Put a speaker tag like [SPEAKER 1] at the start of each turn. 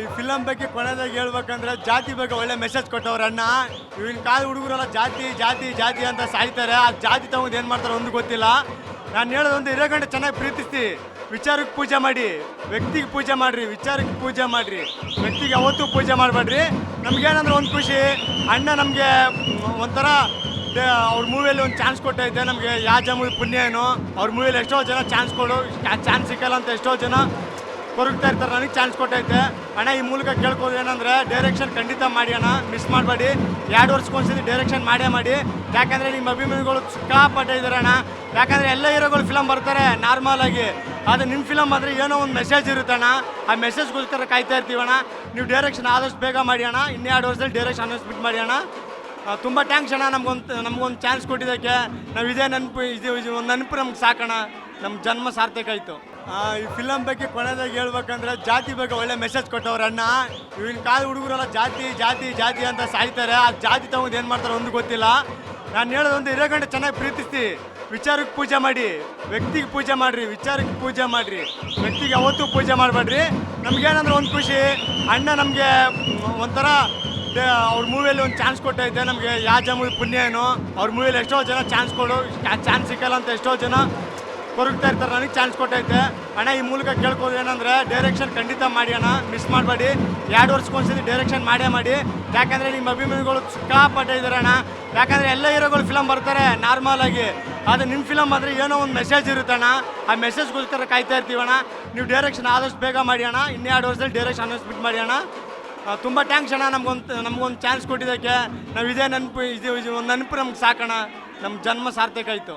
[SPEAKER 1] ಈ ಫಿಲಮ್ ಬಗ್ಗೆ ಕೊನೆಯದಾಗಿ ಹೇಳ್ಬೇಕಂದ್ರೆ ಜಾತಿ ಬಗ್ಗೆ ಒಳ್ಳೆ ಮೆಸೇಜ್ ಕೊಟ್ಟವ್ರ ಅಣ್ಣ. ಇವಿನ ಕಾಲ ಹುಡುಗರೆಲ್ಲ, ಜಾತಿ ಜಾತಿ ಜಾತಿ ಅಂತ ಸಾಯ್ತಾರೆ. ಆ ಜಾತಿ ತಗೊಂಡು ಏನು ಮಾಡ್ತಾರೆ ಒಂದು ಗೊತ್ತಿಲ್ಲ. ನಾನು ಹೇಳೋದೊಂದು ಇರೋ ಗಂಟೆ ಚೆನ್ನಾಗಿ ಪ್ರೀತಿಸ್ತಿ. ವಿಚಾರಕ್ಕೆ ಪೂಜೆ ಮಾಡಿ. ವ್ಯಕ್ತಿಗೆ ಪೂಜೆ ಮಾಡಿರಿ, ವಿಚಾರಕ್ಕೆ ಪೂಜೆ ಮಾಡಿರಿ. ವ್ಯಕ್ತಿಗೆ ಯಾವತ್ತೂ ಪೂಜೆ ಮಾಡಬೇಡ್ರಿ. ನಮಗೇನಂದ್ರೆ ಒಂದು ಖುಷಿ. ಅಣ್ಣ ನಮಗೆ ಒಂಥರ ಅವ್ರ ಮೂವಿಯಲ್ಲಿ ಒಂದು ಚಾನ್ಸ್ ಕೊಟ್ಟೈತೆ. ನಮಗೆ ಯಾವ ಜಮೂ ಪುಣ್ಯ ಏನು. ಅವ್ರ ಮೂವಿಯಲ್ಲಿ ಎಷ್ಟೋ ಜನ ಚಾನ್ಸ್ ಕೊಡು. ಚಾನ್ಸ್ ಸಿಕ್ಕಲ್ಲ ಅಂತ ಎಷ್ಟೋ ಜನ ಕೊರಗ್ತಾ ಇರ್ತಾರೆ. ನನಗೆ ಚಾನ್ಸ್ ಕೊಟ್ಟೈತೆ. ಅಣ್ಣ, ಈ ಮೂಲಕ ಕೇಳ್ಕೋದು ಏನಂದ್ರೆ ಡೈರೆಕ್ಷನ್ ಖಂಡಿತ ಮಾಡಿ ಅಣ್ಣ. ಮಿಸ್ ಮಾಡಬೇಡಿ. ಎರಡು ವರ್ಷಕ್ಕೊಂದ್ಸತಿ ಡೈರೆಕ್ಷನ್ ಮಾಡೇ ಮಾಡಿ. ಯಾಕಂದರೆ ನಿಮ್ಮ ಅಭಿಮಾನಿಗಳು ಸಿಕ್ಕಾಪಟ್ಟೆ ಇದ್ದಾರೆ ಅಣ್ಣ. ಯಾಕಂದರೆ ಎಲ್ಲ ಹೀರೋಗಳು ಫಿಲಮ್ ಬರ್ತಾರೆ ನಾರ್ಮಲ್ ಆಗಿ. ಆದರೆ ನಿಮ್ಮ ಫಿಲಮ್ ಆದರೆ ಏನೋ ಒಂದು ಮೆಸೇಜ್ ಇರುತ್ತೆ ಅಣ್ಣ. ಆ ಮೆಸೇಜ್ಗೋಸ್ಕರ ಕಾಯ್ತಾ ಇರ್ತೀವಣ್ಣ ನೀವು ಡೈರೆಕ್ಷನ್ ಆದಷ್ಟು ಬೇಗ ಮಾಡಿ ಅಣ್ಣ. ಇನ್ನೆರಡು ವರ್ಷದಲ್ಲಿ ಡೈರೆಕ್ಷನ್ ಅನೌನ್ಸ್ಮೆಂಟ್ ಮಾಡಿ ಅಣ್ಣ. ತುಂಬ ಟ್ಯಾಂಕ್ಸ್ ಅಣ್ಣ. ನಮ್ಗೊಂದು ನಮ್ಗೊಂದು ಚಾನ್ಸ್ ಕೊಟ್ಟಿದ್ದಕ್ಕೆ. ನಾವು ಇದೇ ನೆನಪು, ಇದು ಒಂದು ನೆನಪು ನಮ್ಗೆ ಸಾಕಣ ನಮ್ಮ ಜನ್ಮ ಸಾರ್ಥಕ ಆಯಿತು. ಈ ಫಿಲಮ್ ಬಗ್ಗೆ ಕೊನೆದಾಗಿ ಹೇಳ್ಬೇಕಂದ್ರೆ ಜಾತಿ ಬಗ್ಗೆ ಒಳ್ಳೆ ಮೆಸೇಜ್ ಕೊಟ್ಟವ್ರ ಅಣ್ಣ ಇವಿನ ಕಾಲ ಹುಡುಗರೆಲ್ಲ, ಜಾತಿ ಜಾತಿ ಜಾತಿ ಅಂತ ಸಾಯ್ತಾರೆ. ಆ ಜಾತಿ ತಗೊಂಡು ಏನು ಮಾಡ್ತಾರೆ ಒಂದು ಗೊತ್ತಿಲ್ಲ. ನಾನು ಹೇಳೋದೊಂದು ಗಂಟೆ ಚೆನ್ನಾಗಿ ಪ್ರೀತಿಸ್ತಿ. ವಿಚಾರಕ್ಕೆ ಪೂಜೆ ಮಾಡಿ. ವ್ಯಕ್ತಿಗೆ ಪೂಜೆ ಮಾಡಿರಿ, ವಿಚಾರಕ್ಕೆ ಪೂಜೆ ಮಾಡಿರಿ. ವ್ಯಕ್ತಿಗೆ ಯಾವತ್ತೂ ಪೂಜೆ ಮಾಡಬೇಡ್ರಿ. ನಮಗೇನಂದ್ರೆ ಒಂದು ಖುಷಿ. ಅಣ್ಣ ನಮಗೆ ಒಂಥರ ಅವ್ರ ಮೂವಿಯಲ್ಲಿ ಒಂದು ಚಾನ್ಸ್ ಕೊಟ್ಟೈತೆ. ನಮಗೆ ಯಾವ ಜಮೂ ಪುಣ್ಯ ಏನು. ಅವ್ರ ಮೂವಿಯಲ್ಲಿ ಎಷ್ಟೋ ಜನ ಚಾನ್ಸ್ ಕೊಡು. ಚಾನ್ಸ್ ಸಿಕ್ಕಲ್ಲ ಅಂತ ಎಷ್ಟೋ ಜನ ಕೊರಗ್ತಾ ಇರ್ತಾರೆ. ನನಗೆ ಚಾನ್ಸ್ ಕೊಟ್ಟೈತೆ. ಅಣ್ಣ, ಈ ಮೂಲಕ ಕೇಳ್ಕೋದು ಏನಂದ್ರೆ ಡೈರೆಕ್ಷನ್ ಖಂಡಿತ ಮಾಡಿ ಅಣ್ಣ. ಮಿಸ್ ಮಾಡಬೇಡಿ. ಎರಡು ವರ್ಷಕ್ಕೊಂದ್ಸತಿ ಡೈರೆಕ್ಷನ್ ಮಾಡೇ ಮಾಡಿ. ಯಾಕಂದರೆ ನಿಮ್ಮ ಅಭಿಮಾನಿಗಳು ಸಿಕ್ಕಾಪಟ್ಟೆ ಇದ್ದಾರೆ ಅಣ್ಣ. ಯಾಕಂದರೆ ಎಲ್ಲ ಹೀರೋಗಳು ಫಿಲಮ್ ಬರ್ತಾರೆ ನಾರ್ಮಲ್ ಆಗಿ. ಆದರೆ ನಿಮ್ಮ ಫಿಲಮ್ ಆದರೆ ಏನೋ ಒಂದು ಮೆಸೇಜ್ ಇರುತ್ತೆ ಅಣ್ಣ. ಆ ಮೆಸೇಜ್ಗೋಸ್ಕರ ಕಾಯ್ತಾ ಇರ್ತೀವಣ್ಣ ನೀವು ಡೈರೆಕ್ಷನ್ ಆದಷ್ಟು ಬೇಗ ಮಾಡಿ ಅಣ್ಣ. ಇನ್ನೆರಡು ವರ್ಷದಲ್ಲಿ ಡೈರೆಕ್ಷನ್ ಅನೌನ್ಸ್ಮೆಂಟ್ ಮಾಡಿ ಅಣ್ಣ. ತುಂಬ ಟ್ಯಾಂಕ್ಸ್ ಅಣ್ಣ. ನಮ್ಗೊಂದು ನಮ್ಗೊಂದು ಚಾನ್ಸ್ ಕೊಟ್ಟಿದ್ದಕ್ಕೆ. ನಾವು ಇದೇ ನೆನಪು, ಇದು ಒಂದು ನೆನಪು ನಮ್ಗೆ ಸಾಕಣ್ಣ. ನಮ್ಮ ಜನ್ಮ ಸಾರ್ಥಕ ಆಯಿತು.